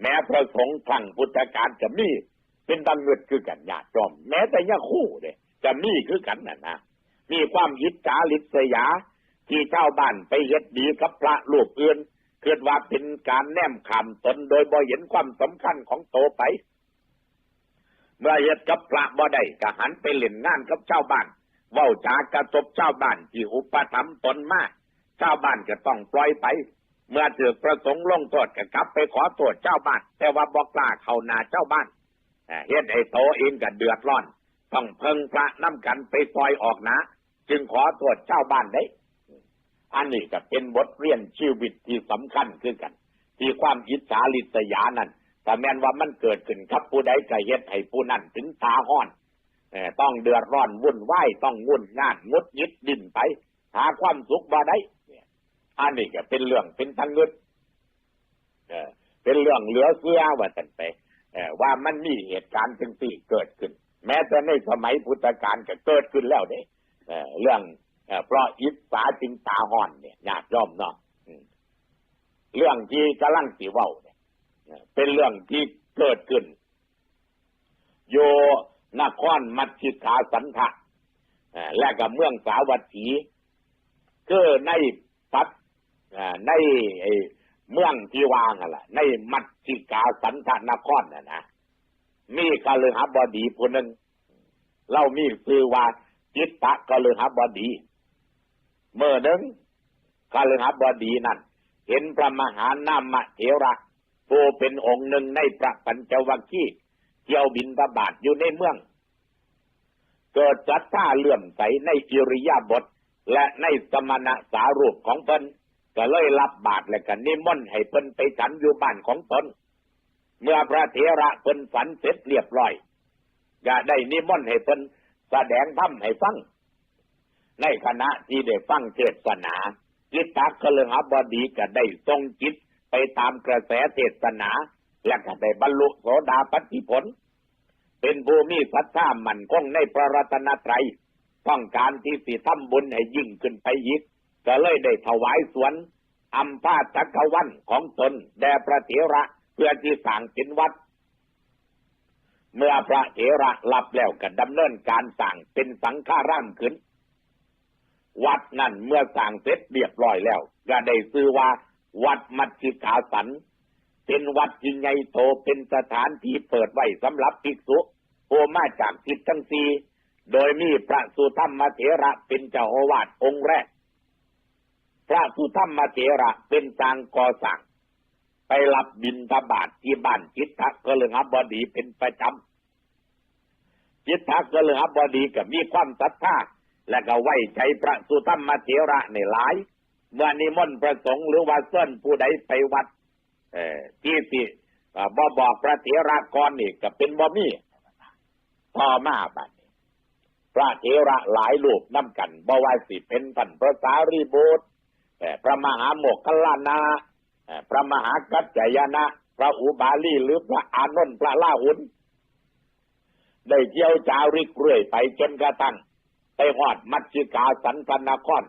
แม้พระสงฆ์ทางพุทธการจะมีเป็นตังเงิดคือกันญาติจอม แม้แต่ยาคู่เนี่ยจะมีคือกันน่ะนะมีความยิดจาลิษยา ที่เจ้าบ้านไปเฮ็ดดีกับพระลูกอื่นเกิดว่าเป็นการแนมขามตนโดยบ่เห็นความสำคัญของโตไป เมื่อเฮ็ดกับพระบ่ได้ก็หันไปเล่นงานกับเจ้าบ้านเว้าจากระทบเจ้าบ้านที่อุปถัมภ์ตนมากเจ้าบ้านก็ต้องปล่อยไป เมื่อถือประสงค์ลงโทษก็กลับไปขอโทษเจ้าบ้าน แต่ว่าบอกล้าเข้านาเจ้าบ้านเฮ็ดให้โตเองก็เดือดร้อน ต้องเพิ่งพระน้ำกันไปซอยออกนะ จึงขอโทษเจ้าบ้านได้ อันนี้ก็เป็นบทเรียนชีวิตที่สำคัญคือกัน ที่ความอิจฉาลิษยานั้นแต่แม้นว่ามันเกิดขึ้นกับผู้ใดก็เฮ็ดให้ผู้นั้นถึงตาห้อนต้องเดือดร้อนวุ่นวายต้องงุ่นงานงดยิดดินไป หาความสุขบ่ได้ อันนี้ก็เป็นเรื่องเป็นทางเงินเป็นเรื่องเหลือเสื้อว่าแต่ไปว่ามันมีเหตุการณ์จึงสี่เกิดขึ้น แม้แต่ในสมัยพุทธกาลก็เกิดขึ้นแล้วเนี่ยเรื่องเพราะอิจฉาจึงตาห่อนเนี่ยญาติย่อมเนาะเรื่องที่กำลังสีเว้าเนี่ยเป็นเรื่องที่เกิดขึ้น โยนครมัจจิกาสันทะและกับเมืองสาวัตถีคือในปัด ในเมืองที่วางอะไรในมัจจิกาสันทนครน่ะนะมีกาลือหบอดีผู้หนึ่งเรามีคือว่าจิตตะกาลือหบอดี เมื่อหนึ่งกาลือหบอดีนั่นเห็นพระมหานามเถระผู้เป็นองค์หนึ่งในพระปัญจวัคคีย์เที่ยวบินตบาทอยู่ในเมือง เกิดจัตตาเลื่อมใสในอิริยาบถและในสมณะสารูปของเพิ่น ก็เลยรับบาตรและกันนิมนต์ให้เพิ่นไปฉันอยู่บ้านของตนเมื่อพระเถระเพิ่นฝันเสร็จเรียบร้อยก็ได้นิมนต์ให้เพิ่นแสดงธรรมให้ฟังในคณะที่ได้ฟังเทศนาจิตตักกะเลหบดีก็ได้ทรงจิตไปตามกระแสเทศนา และก็ได้บรรลุโสดาปัตติผล เป็นภูมิศรัทธามั่นคงในพระรัตนตรัยต้องการที่สิทำบุญให้ยิ่งขึ้นไปยิก ก็เลยได้ถวายสวนอัมพาจักวันของตนแด่พระเถระเพื่อที่สั่งเป็นวัด เมื่อพระเถระรับแล้วก็ดำเนินการสั่งเป็นสังฆาร่างขึ้น วัดนั่นเมื่อสั่งเสร็จเรียบร้อยแล้ว ก็ได้ซื้อว่าวัดมัจจิกาสัน เป็นวัดที่ใหญ่โตเป็นสถานที่เปิดไว้สำหรับภิกษุโอมาจากทิศทั้งสีโดยมีพระสุธรรมเถระเป็นเจ้าอาวาสองค์แรก พระสุธรรมเถระเป็นจางก่อสั่ง ไปรับบินทบาทที่บ้านจิตทักกลือบดีเป็นประจำจิตทักกลือบดีก็มีความศรัทธาและก็ไว้ใจพระสุธรรมเถระในหลาย เมื่อนิมนต์ประสงค์หรือว่าเส้นผู้ใดไปวัดเอที่สิบ่บอกพระเถระก่อนนี่ก็เป็นบ่มีต่อมาบัดพระเถระหลายลูกน้ำกันบ่ว่าสิเป็นท่านพระสารีบุตร พระมหาโมกขลานาพระมหากัจจยนะ พระอุบาลีหรือพระอานนท์พระล่าหุนได้เที่ยวจาริกเรื่อยไปจนกระทั่งไปหอดมัจจิกาสันตนคร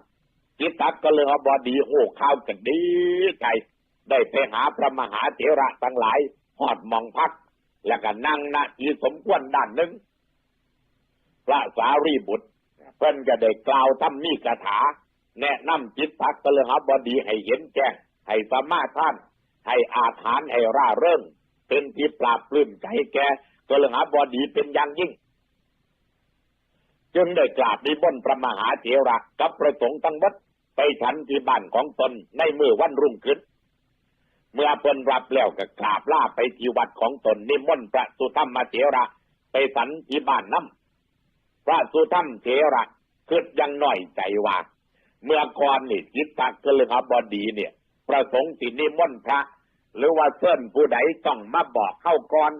จิตักก็เลยบอดีโอ้ข้าวกันดีใจได้ไปหาพระมหาเถระทั้งหลายหอดมองพัก แล้วก็นั่งณที่สมควรด้านหนึ่งพระสารีบุตรเพิ่นก็ได้กล่าวทำมีคาถา แนะนำจิตพักกระหบดีให้เห็นแจ้ง ให้สามารถท่าน ให้อาถานให้ร่าเริงเป็นที่ปราบปลื้มใจแกกระหบดีเป็นอย่างยิ่ง จึงได้กราบนิบนพระมหาเถระกับประสงค์ทั้งวัดไปฉันที่บ้านของตนในเมื่อวันรุ่งขึ้น เมื่อเพิ่นรับแล้วก็กราบลาไปที่วัดของตนนิมนต์พระสุธรรมเถระไปสันที่บ้านน้ำพระสุธรรมเถระคิดยังหน่อยใจว่า เมื่อก่อนนี่จิตตะกฤหบดีเนี่ย ประสงค์สินิมนต์พระ หรือว่าเส้นผู้ใดต้องมาบอกเข้าก่อน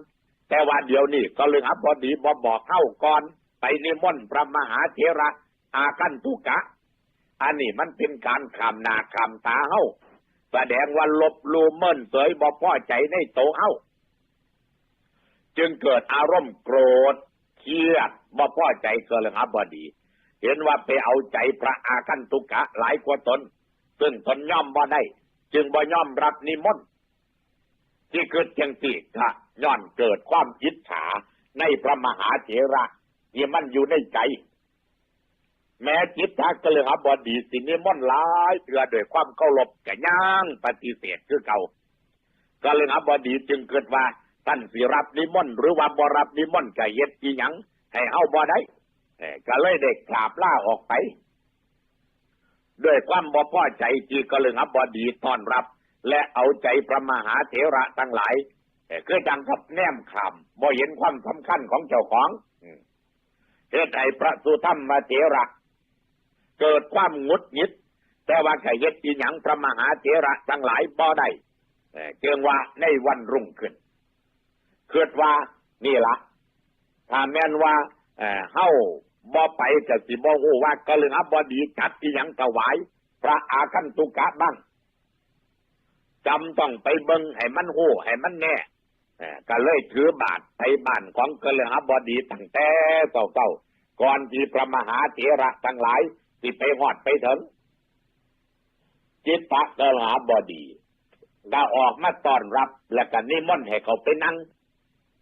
แต่ว่าเดี๋ยวนี้ก็เลยบดีบอบอกเข้าก่อน ไปนิมนต์พระมหาเถระ อากันทุกะ อันนี้มันเป็นการขามนาขามตาเฮาแสดงว่าลบลูเมินเสยบอพ่อใจในโตเฮาจึงเกิดอารมณ์โกรธเครียดบ่พ่อใจเกินครับบดี เห็นว่าไปเอาใจพระอาคันตุกะหลายกว่าตน ซึ่งตนย่อมบ่ได้ จึงบ่ย่อมรับนิมนต์ที่เกิดจังสี่ก็ย้อนเกิดความอิจฉาในพระมหาเถระที่มันอยู่ในใจ แม้จิตทักกเลยครับบดีสินิมนต์หลายเพื่อด้วยความเคารพก่ย่างปฏิเสธคือเก่าก็เลยครับบดีจึงเกิดว่าท่านสิรับนิมนต์หรือว่าบรับนิมนต์ก็เย็ดอีหยังให้เฮาบ่ได้ ก็เลยเด็กกราบล่าออกไป ด้วยความบ่พอใจที่ก็เลยครับบดีต้อนรับ และเอาใจพระมหาเถระทั้งหลายเอ่อคือจังกับแนมขามบ่เห็นความสำคัญของเจ้าของอืมเหตุให้พระสุธรรมเถระเกิดความงุดหงิด แต่ว่าแค่เย็ดอีหยังพระมหาเถระทั้งหลายบ่ได้เจียงว่าในวันรุ่งขึ้นเกิดว่านี่ละถ้าแม่นว่าเอ่อเฮา บ่ไปก็สิบ่ฮู้ว่ากะลึงอับบดีจัดอีหยังถวาย พระอาคันตุกะบ้างจำต้องไปเบิ่งให้มันฮู้ให้มันแน่ก็เลยถือบาทไปบ้านของกะลึงอับบดีตั้งแต่เก่าๆก่อนที่พระมหาเถระทั้งหลายสิไปฮอดไปถึงจิตตะกะลาบดีก็ออกมาต้อนรับ และก็นิมนต์ให้เขาไปนั่ง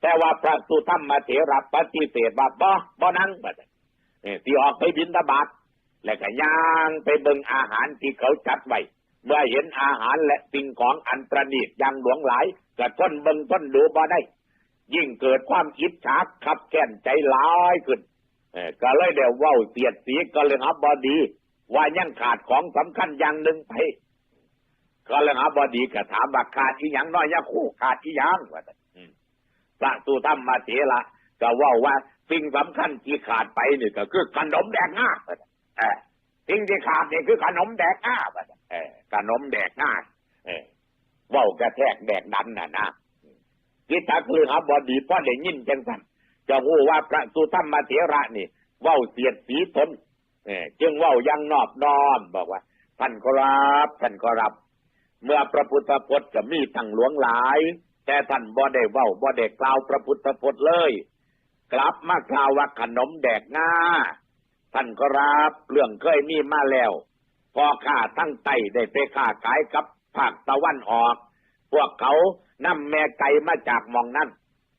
แต่ว่าพระสุธรรมเถระปฏิเสธว่าบ่บ่นั่งบัดนี้เอ้ย ที่ออกไปบินตบาตและก็ย่างไปเบิ่งอาหารที่เขาจัดไว้เมื่อเห็นอาหารและสิ่งของอันประณีตอย่างหลวงหลายก็ทนเบิ่งทนดูบ่ได้ ยิ่งเกิดความอิจฉาขับแค้นใจหลายขึ้นก็เลยเดี๋ยวว้าเสียดสีก็เลยฮับบอดี ว่ายังขาดของสำคัญอย่างหนึ่งไปก็เลยหาบอดีก็ถามว่าขาดอีหยังน้อยยะคู่ขาดอีหยังว่าแต่นอืมพระสุธรรมมาเถระก็ว่าว่า สิ่งสำคัญที่ขาดไปนี่ก็คือขนมแดกง่าว่าแต่นเออสิ่งที่ขาดนี่คือขนมแดกง่าว่าเออขนมแดกง่าเออว่ากระแทกแดกดันน่ะนะกิตาคือหาบอดีพ่อได้ยินจังสันจะพูดว่าพระสุธรรมเถระนี่เว้าเสียดสีตนเจึงเว่ายังนอบนอมบอกว่าท่านก็รับท่านก็รับ เมื่อพระพุทธพจน์จะมีทั้งหลวงหลาย แต่ท่านบ่ได้เว้าบ่ได้กล่าวพระพุทธพจน์เลย กลับมากล่าวว่าขนมแดกง่าท่านก็รับเรื่องเคยมีมาแล้ว พอข้าทั้งไตได้ไปค้าขายกับภาคตะวันออก พวกเขานำแม่ไก่มาจากมองนั้น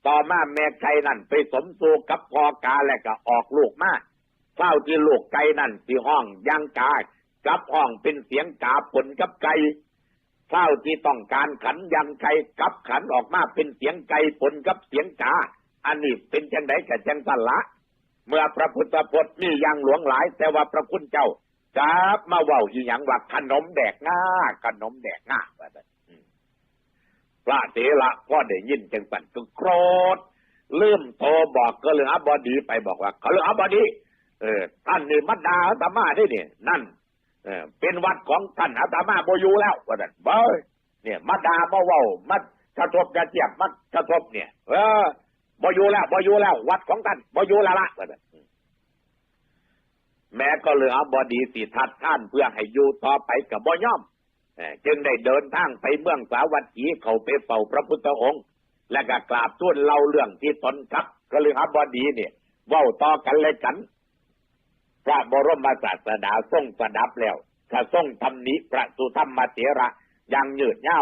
ต่อมาแม่ไก่นั่นไปสมสู่กับพอกาและก็ออกลูกมาเฝ้าที่ลูกไก่นั่นที่ห้องยังกากับห้องเป็นเสียงกาผลกับไก่เฝ้าที่ต้องการขันยังไก่กับขันออกมาเป็นเสียงไก่ผลกับเสียงกา อันนี้เป็นจังไดกับจังสันละ เมื่อพระพุทธพจน์มีอย่างหลวงหลาย แต่ว่าพระคุณเจ้าจับมาเว่าอีหยังว่าขนมแดกง่าขนมแดกง่าว่าซั่นอืมพระเถระก็ได้ยินจังสันก็โกรธลืมโทรบอกก็เลยอับบอดีไปบอกว่าเขาเลยอับบอดีเออท่านนี่มัดดาอาตมาได้เนี่ยนั่นเออเป็นวัดของท่านอาตมาโบยูแล้วว่าแต่นเบ้ยเนี่ยมัดดาบ่เว้ามัดกระทบกระเจียบมัดกระทบเนี่ย เออ บ่อยู่แล้วบ่อยู่แล้ว วัดของท่านบ่อยู่แล้วละว่าแต่นแม้ก็เหลือบอดีสิทัดท่านเพื่อให้อยู่ต่อไปกับบ่ย่อมจึงได้เดินทางไปเมืองสาวัตถีเขาไปเฝ้าพระพุทธองค์ และก็กราบทูลเล่าเรื่องที่ตนครับก็เลยอบอดีเนี่ยว้าต่อกันเลยกัน พระบรมศาสดาทรงประดับแล้วถ้าทรงทำนิพระสุธรรมเถระยังยืดเย้า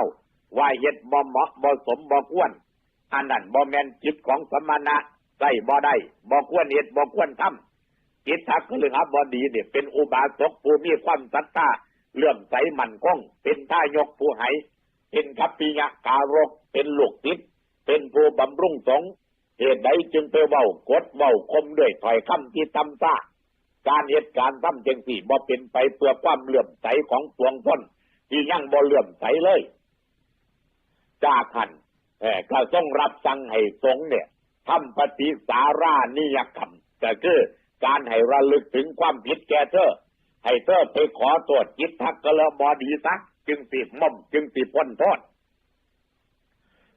ว่าเฮ็ดบ่เหมาะบ่สมบ่ควร อันนั้นบ่แมนจิตของสมณะใส่บ่ได้บ่ควรเฮ็ดบ่ควรทำจิตทักคือหับบดีเนี่ยเป็นอุบาสกผู้มีความศรัทธาเลื่อมใสมั่นคงเป็นท่ายกผู้ให้เป็นคัพปิยะการก เป็นลูกติดเป็นผู้บำรุงสงเหตุใดจึงไปเว้ากดเว้าคมด้วยถอยคำที่ตำซ่าการเหตุการณ์ทำจังสี่บ่เป็นไปเพื่อความเลื่อมใสของปวงชนที่ยังบ่เลื่อมใสเลยจากขัน ก็ต้องรับสั่งให้สงเนี่ยทำปฏิสารานิยกรรมก็คือการให้ระลึกถึงความผิดแก่เธอ ให้เธอไปขอโทษจิตทักกะเลบอดีซักจึงสิม่อมจึงสิพ้นโทษ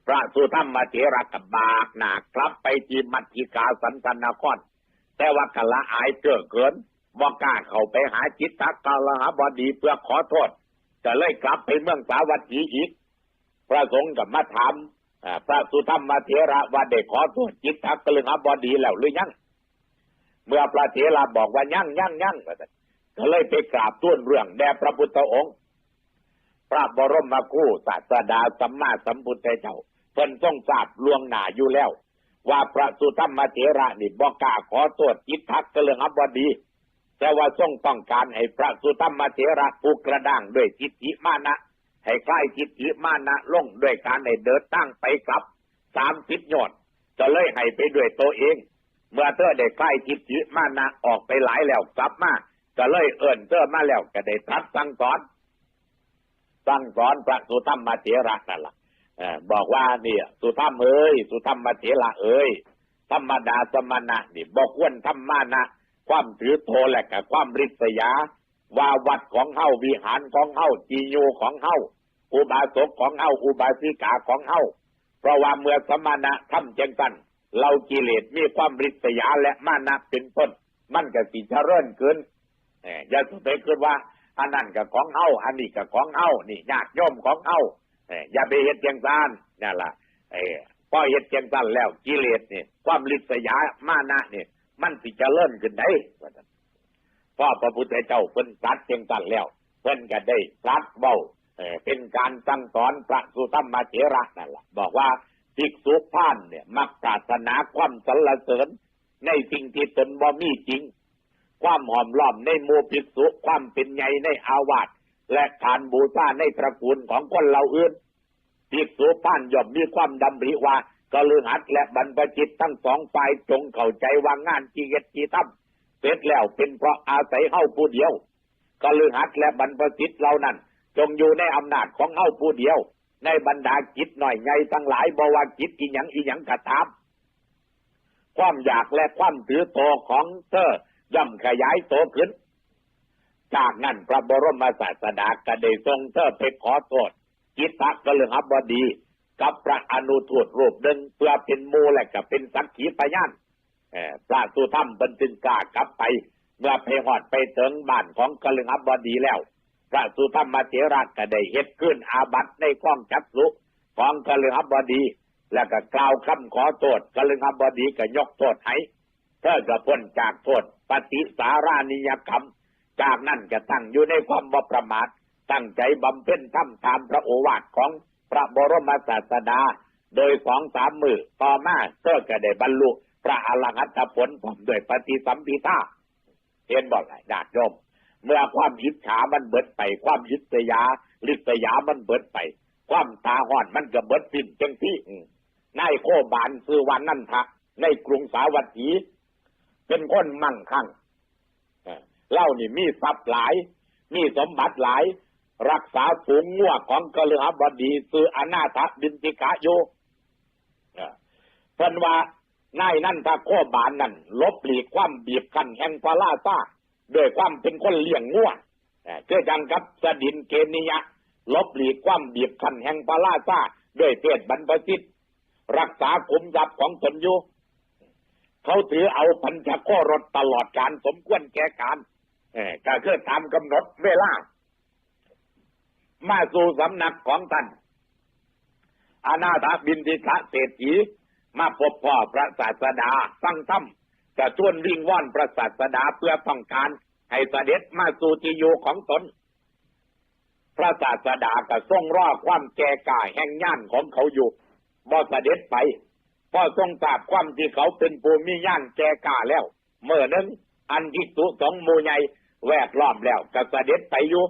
พระสุธรรมเถระกับบากหนากลับไปจีมัทธิกาสันตนาครแต่ว่ากะละอายเก้อเกินบอกกล้าเข้าไปหาจิตทักกะละหาบดีเพื่อขอโทษจะเลยกลับไปเมืองสาวัตถีอีกพระสงฆ์กับมาถาม พระสุธรรมเถระว่าได้ขอโทษจิตทักกะละหาบดีแล้วหรือยัง เมื่อพระเถระบอกว่ายั่งยั่งยั่งก็เลยไปกราบต้วนเรื่องแด่พระพุทธองค์ พระบรมครูศาสดาสัมมาสัมพุทธเจ้าเพิ่นต้องทราบลวงหนาอยู่แล้ว ว่าพระสุธรรมเถระนี่บอกกาขอโทษจิตทักกระเรืองอับบดี แต่ว่าทรงต้องการให้พระสุธรรมเถระผูกกระด้างด้วยทิฏฐิมานะ ให้คลายทิฏฐิมานะลงด้วยการให้เดินตั้งไปกลับสามสิบยอดจะเลยให้ไปด้วยตัวเอง เมื่อเธอได้คลายทิฏฐิมานะออกไปหลายแล้วกลับมาก็เลยเอิ่นเธอมาแล้วก็ได้ตรัดสั่งสอนสั่งสอนพระสุธรรมเถระนั่นแหละเอ่อบอกว่าเนี่ยสุธรรมเอ้ยสุธรรมเถระเอ้ยธรรมดาสมณะนี่บอกควรธรรมานะความถือโทและกับความริษยา ว่าวัดของเฮาวิหารของเฮาจีโยของเฮาอุบาสกของเฮาอุบาสิกาของเฮาเพราะว่าเมื่อสมณะทำเจงกันเรากิเลสมีความริษยาและมานะเป็นต้น มันก็สิเจริญขึ้นเอ่ออย่าสนใจขึ้นว่า อันนั้นกับของเฮาอันนี้กับของเฮานี่ญาติโยมของเฮาเอ่ออย่าไปเฮ็ดจังซานนั่นล่ะเออพอเฮ็ดจังซันแล้วกิเลสเนี่ยความริษยามานะนี่ยมันสิเจริญขึ้นได้ว่าซั่น พ่อพระพุทธเจ้าเพิ่นตรัสจังซันแล้ว เพิ่นก็ได้ตรัสเว้าเป็นการสั่งสอนพระสุธรรมเถระนั่นล่ะบอกว่าภิกษุพานเนี่ย มักปรารถนาความสรรเสริญ ในสิ่งที่ตนบ่มีจริง ความหอมล้อมในหมู่ภิกษุความเป็นใหญ่ในอาวาสและการบูชาในตระกูลของคนเราอื่นภิกษุป้านย่อมมีความดำริว่ากลือหัดและบรรพจิตทั้งสองฝ่ายจงเข้าใจว่างานที่เฮ็ดที่ทำ เสร็จแล้วเป็นเพราะอาศัยเฮาผู้เดียวกลือหัดและบรรพจิตเหล่านั้น จงอยู่ในอำนาจของเฮาผู้เดียว ในบรรดาจิตหน่อยใหญ่ทั้งหลายบวาจิตอีหยังอีหยังกระตามความอยากและความถือโตของเธอย่อมขยายโตขึ้น จากนั้นพระบรมศาสดาก็ได้ทรงเธอไปขอโทษจิตตะกะเลืองอับบดี กับพระอนุทูตรูปหนึ่งเพื่อเป็นมูและก็เป็นสักขีพยาน พระสุธรรมบรรจึงกล้ากลับไป เมื่อไปหอดไปถึงบ้านของกะลืองอับบดีแล้ว พระสุธรรมเถระก็ได้เฮ็ดขึ้นอาบัตในกล้องจับสุของกะลืองอับบดี แล้วก็กล่าวคำขอโทษกะลืองอับบดีก็ยกโทษให้เธอก็พ้นจากโทษปฏิสารานิยกรรม จากนั้นก็ตั้งอยู่ในความบ่ประมาทตั้งใจบำเพ็ญทำตามพระโอวาทของพระบรมศาสดา โดยสองสามมือต่อมาเธอก็ได้บรรลุ พระอรหัตผลพร้อมด้วยปฏิสัมพิทาเห็นบอกไงญาติโยม เมื่อความยิดฉามันเบิดไป ความยิดสยาลิษยามันเบิดไป ความตาหอนมันก็เบิดสิ้นจังที่นายโคบานซื้อวันนั่นทะในกรุงสาวัตถี เป็นคนมั่งคั่งเล่านี่มีทรัพย์หลาย มีสมบัติหลาย รักษาฝูงงัวของกฤหบดีซื้ออนาถบินติกะโยเอ่อเพิ่นว่า นายนั่นถ้าโคบานนั่นลบหลีกความบีบคั้นแห่งพระลาซาด้วยความเป็นคนเลี้ยงงัวเอ่อจังกับสดินเกนิยะ ลบหลีกความบีบคั้นแห่งพระลาซาด้วยเพศบรรพชิต รักษาคุมทรัพย์ของตนอยู่เขาถือเอาพันธะข้อรถตลอดการสมควรแก่การเออก็คือตามกำหนดเวลา มาสู่สำนักของท่านอาณาถบินทิกะเศรษฐี มาพบพ่อพระศาสดาฟังธรรมจะชวนวิ่งว่อนพระศาสดาเพื่อต้องการให้เสด็จมาสู่ที่อยู่ของตน พระศาสดาก็ทรงรอความแก่กาแห่งย่านของเขาอยู่บ่เสด็จไปพอทรงทราบความที่เขาเป็นผู้มีย่านแก่กาแล้ว เมื่อนั้นอันที่สุสองมูใหญ่แวดล้อมแล้วก็เสด็จไปอยู่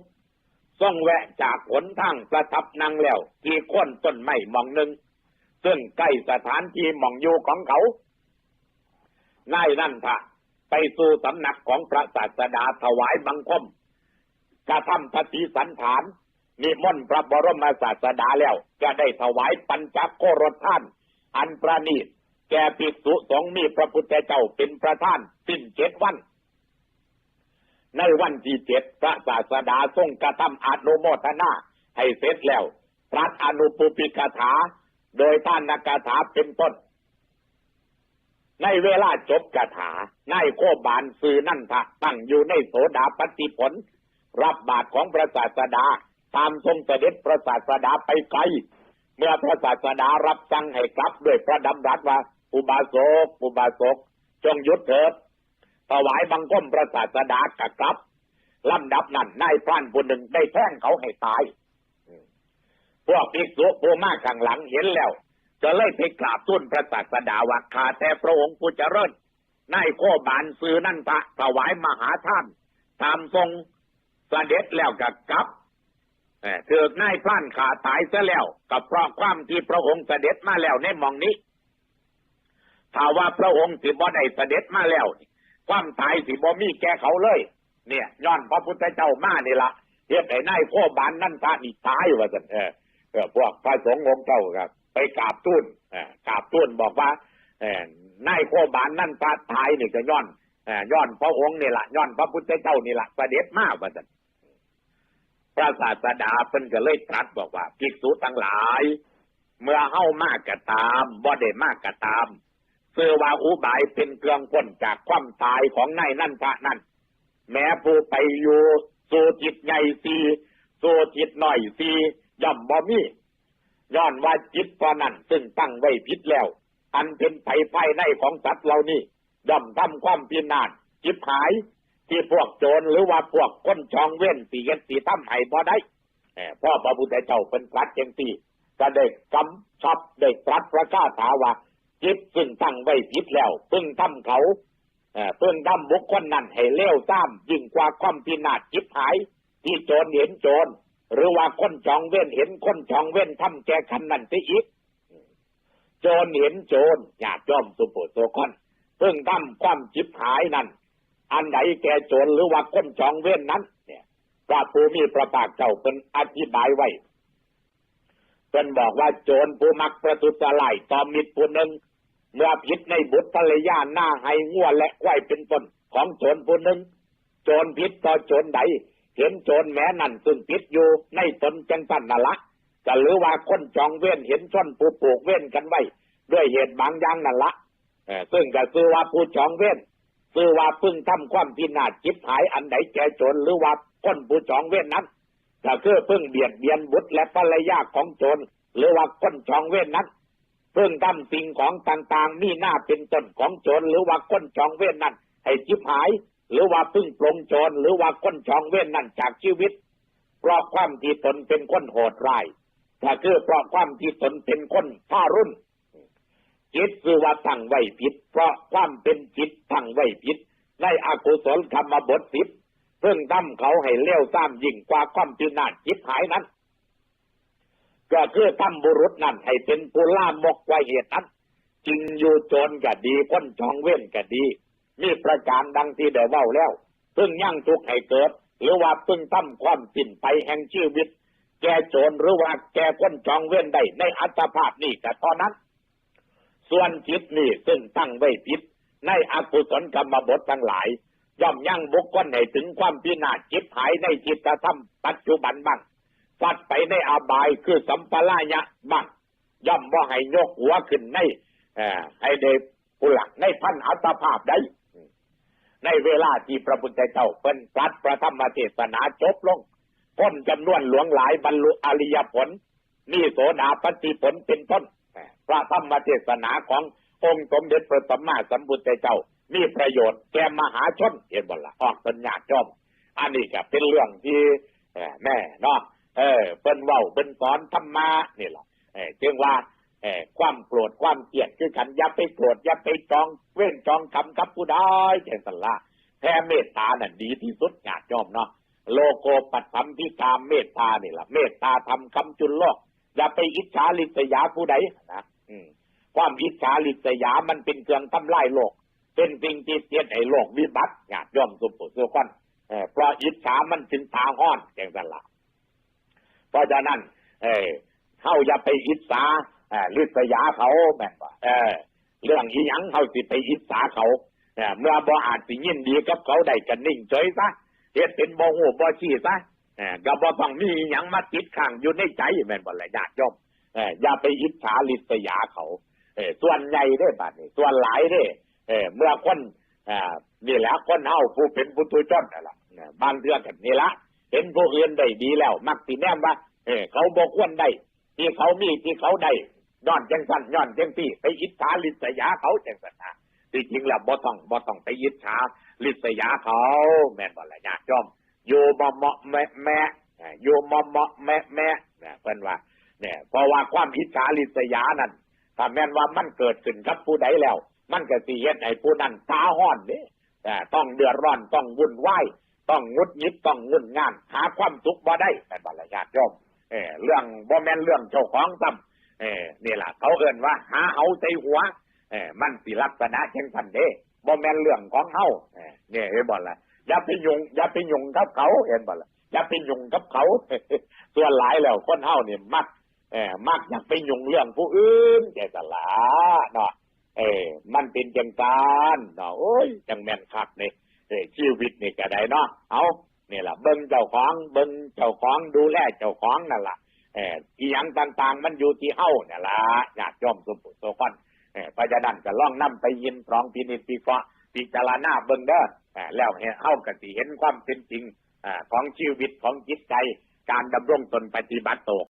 ทรงแวะจากหนทางประทับนั่งแล้ว ที่ค้นต้นไม้มองหนึ่ง ซึ่งใกล้สถานที่หมองอยู่ของเขานายนั่นทะไปสู่สำนักของพระศาสดาถวายบังคม กระทำปฏิสันฐานนิมนต์พระบรมศาสดาแล้ว จะได้ถวายปัญจโครทาน อันประณีตแก่ภิกษุสงมีพระพุทธเจ้าเป็นประธานสิ้นเจ็ดวัน ในวันที่เจ็ดพระศาสดาทรงกระทำอนุโมทนาให้เสร็จแล้วพระอนุปุปิกถา โดยท่านนักถาเป็นต้น ในเวลาจบกถา นายโคบานสื่อนั่นทะตั้งอยู่ในโสดาปฏิผล รับบาตรของพระศาสดา ตามทรงเสด็จพระศาสดาไปไกล เมื่อพระศาสดารับสั่งให้กลับด้วยพระดำรัสว่า อุบาสก อุบาสก จงยุดเถิดถวายบังคมพระศาสดากกลับลำดับนั้นนายพรานผู้หนึ่งได้แท่งเขาให้ตาย พวกภิกษุผู้มากข้างหลังเห็นแล้ว ก็เลยไปกราบทูลพระศาสดาว่าขาแต่พระองค์ผู้เจริญนายโคบานซื้อนั่นพระถวายมหาท่านทำทรงเสด็จแล้วกับกลับเถือกนายพล่านขาตายซะแล้วกับเพราะความที่พระองค์เสด็จมาแล้วในหมองนี้ถ้าว่าพระองค์สิบ่ได้เสด็จมาแล้ว ความตายสิบ่มีแก่เขาเลย เนี่ยย้อนพระพุทธเจ้ามานี่ละเฮ็ดให้นายโคบานนั่นพระนี่ตายว่าซั่นเออ พวกพระสงฆ์องค์เจ้าครับ ไปกราบทูลเอ่อกราบทูลบอกว่าอนายโคบานนั่นพระตายนี่ก็ย้อนอย้อนพระองค์นี่ละย้อนพระพุทธเจ้านี่ละประเด็จมาว่าซั่นพระศาสดาเพิ่นก็เลยตรัสบอกว่าภิกษุทั้งหลาย เมื่อเฮ้ามากก็ตามบ่ได้มากก็ตามเสื้อว่าอุบายเป็นเครื่องพ้นจากความตายของนายนั่นพระนั่นแม้ผู้ไปอยู่สู่จิตใหญ่สีสู่จิตหน่อยสี ย่อมบ่มีย้อนว่าจิตพอนั้นซึ่งตั้งไว้ผิดแล้ว อันเป็นไผภายในของสัตว์เหล่านี้ย่อมทำความพินาศจิบหาย ที่พวกโจรหรือว่าพวกคนจองเว้นสีเย็นสีตั้มให้บ่ได้พ่อพระพุทธเจ้าเป็นตรัสจังสี่ก็ได้กำชับได้ตรัสประกาถาว่าจิตซึ่งตั้งไว้ผิดแล้วเพิ่งทำเขาเพิ่งทำบุคคลนั้นให้เลวซ้ำยิ่งกว่าความพินาศจิบหาย ที่โจรเห็นโจร หรือว่าคนจองเว้นเห็นคนจองเว้นทำแก่คันนั้นไปอีก โจรเห็นโจรญาติจอมสุโปโซคอนเพิ่งทำความจิบหายนั้นอันไหนแก่โจรหรือว่าคนจองเว้นนั้น เนี่ยพระภูมิพระภาคเจ้าเป็นอธิบายไว้เป็นบอกว่าโจรผู้มักประทุษร้ายต่อมิตรผู้หนึ่งเมื่อผิดในบุตรภรรยาหน้าให้งัวและควายเป็นต้นของโจรผู้หนึ่งโจรผิดต่อโจรใด เห็นโจรแม้นั่นซึ่งผิดอยู่ในตนจังตันนั่นละก็หรือว่าคนจองเว้นเห็นชนผู้ปลูกเว้นกันไว้ ด้วยเหตุบางอย่างนั่นละเอ่อซึ่งก็คือว่าผู้จองเว้นคือว่าเพึ่งทำความพินาศจิบหายอันใดแก่โจรหรือว่าคนผู้จองเว้นนั้นก็คือเพิ่งเบียดเบียนบุตรและภรรยาของโจรหรือว่าคนจองเว้นนั้นเพิ่งทำสิ่งของต่างๆมีหน้าเป็นต้นของโจรหรือว่าก้นจองเว้นนั่นให้จิบหาย หรือว่าพึ่งปลงโจรหรือว่าก้นจองเว้นนั่นจากชีวิต เพราะความที่ตนเป็นคนโหดร้ายถ้าคือเพราะความที่ตนเป็นคนท่ารุ่น จิตคือว่าตั้งไว้ผิด เพราะความเป็นจิตตั้งไว้ผิด ในอกุศลธรรมบทสิบเพิ่งทำเขาให้เลี้ยวซ้ำยิ่งกว่าความพินาศจิตหายนั้น ก็คือทำบุรุษนั่นให้เป็นผู้ล่ามกไว้เหตุนั้น จึงอยู่โจรก็ดีพ้นจองเว้นก็ดี มีประการดังที่ได้เว้าแล้วเพิ่งยั่งทุกข์ให้เกิด หรือว่าเพิ่งทำความสิ้นไปแห่งชีวิต แก่โจรหรือว่าแก่พ้นจองเว้นได้ในอัตภาพนี้ก็เท่านั้น ส่วนจิตนี่ซึ่งตั้งไว้ผิด ในอกุศลกรรมบททั้งหลาย ย่อมยั่งบุคคลให้ถึงความพินาศจิตหายในจิตธรรมปัจจุบันบ้างฟัดไปในอบายคือสัมปรายะบ้างย่อมบ่ให้ยกหัวขึ้นในเอ่อให้ได้ผู้หลักในพันอัตภาพได้ ในเวลาที่พระพุทธเจ้าเป็นตรัสประธรรมเทศนาจบลงคนจำนวนหลวงหลายบรรลุอริยผลมีโสดาปฏิผลเป็นต้น พระธรรมเทศนาขององค์สมเด็จพระสัมมาสัมพุทธเจ้า มีประโยชน์แก่มหาชนเห็นบ่ละออกสัญญาจอม อันนี้ก็เป็นเรื่องที่แม่เนาะเออเป็นเว้าเป็นสอนธรรมะนี่แหละเออจึงว่า ความโกรธความเกลียดคือกันอย่าไปโกรธอย่าไปจอง เว้นจองคำกับผู้ใดแก่สันละแพ้เมตตานั่นดีที่สุดญาติโยมเนาะโลโกปัตสัมพิกามเมตตานี่แหละเมตตาทำคำจุนโลก อย่าไปอิจฉาลิษยาผู้ใดนะความอิจฉาลิษยามันเป็นเครื่องทำลายโลก เป็นสิ่งที่เสียให้โลกวิบัติญาติโยมสุภุสุขันเออเพราะอิจฉามันถึงตาห้อนอย่างนั้นละเพราะฉะนั้น เออเข้าอย่าไปอิจฉา ลิษยาเขาแม่นว่าเออเรื่องอีหยังเขาสิไปอิจฉาเขาเออเมื่อบ่อาจสิยินดีกับเขาได้กันนิ่งเฉยซะเฮ็ดเป็นบ่ฮู้บ่ชี้ซะเออก็บ่ต้องมีอีหยังมาติดข้างอยู่ในใจแม่นบ่ละญาติโยมเอออย่าไปอิจฉาลิษยาเขาเออส่วนใหญ่เด้บัดนี้ส่วนหลายเด้เออเมื่อคนอ่านี่แหละคนเฮาผู้เป็นปุถุชนนั่นล่ะเออบางเทื่อกันนี่ละเห็นผู้อื่นได้ดีแล้ว มักสิแนมว่าเออเขาบ่ควรได้ที่เขามีที่เขาได้ ย้อนจังสั้นย้อนจังพี่ไปอิจฉาลิษยาเขาจังสันนะที่จริงแล้วบ่ต้องบ่ต้องไปอิจฉาลิษยาเขา แม่นบ่ละญาติโยมอยู่บ่เหมะแม่แม่อ่าอยู่บ่เหมะแม่แม่นะเพิ่นว่าเนี่ยเพราะว่าความอิจฉาลิษยานั้นถ้าแม่นว่ามันเกิดขึ้นกับผู้ใดแล้ว มันก็สิเฮ็ดให้ผู้นั้นตาห้อนเด้แต่ต้องเดือดร้อนต้องวุ่นวายต้องงุดหงิดต้องงุนงาน หาความสุขบ่ได้แต่บรรยาติโยมเออเรื่องบ่แม่นเรื่องเจ้าของซ้ำ เออนี่ล่ะเขาเอ่นว่า หาเอาใจหัวเออมันสิลักษณะจังซั่นเด้บ่แม่นเรื่องของเฮาเออนี่ยเห็นบ่ล่ะอย่าไปยุ่งอย่าไปยุ่งกับเขาเห็นบ่ล่ะอย่าไปยุ่งกับเขาส่วนหลายแล้วคนเฮานี่มักเออมักอยากไปยุ่งเรื่องผู้อื่นแกสละเนาะเออมันเป็นจังการเนาะโอ้ยจังแม่นคักนี่เออชีวิตนี่ก็ได้เนาะเอาเนี่ยล่ะเบิ่งเจ้าของเบิ่งเจ้าของดูแลเจ้าของนั่นล่ะ เอออีหยังต่าง ๆ มันอยู่ที่เฮาเนี่ยล่ะญาติโยมสุปุโสคนเออพราะฉะนั้นก็ล่องนํไปยินตรองพินิจพิเคราะห์พิจารณาเบิ่งเด้อแล้วเฮาก็สิเห็นความเป็นจริงอ่าของชีวิตของจิตใจการดำรงตนปฏิบัติตก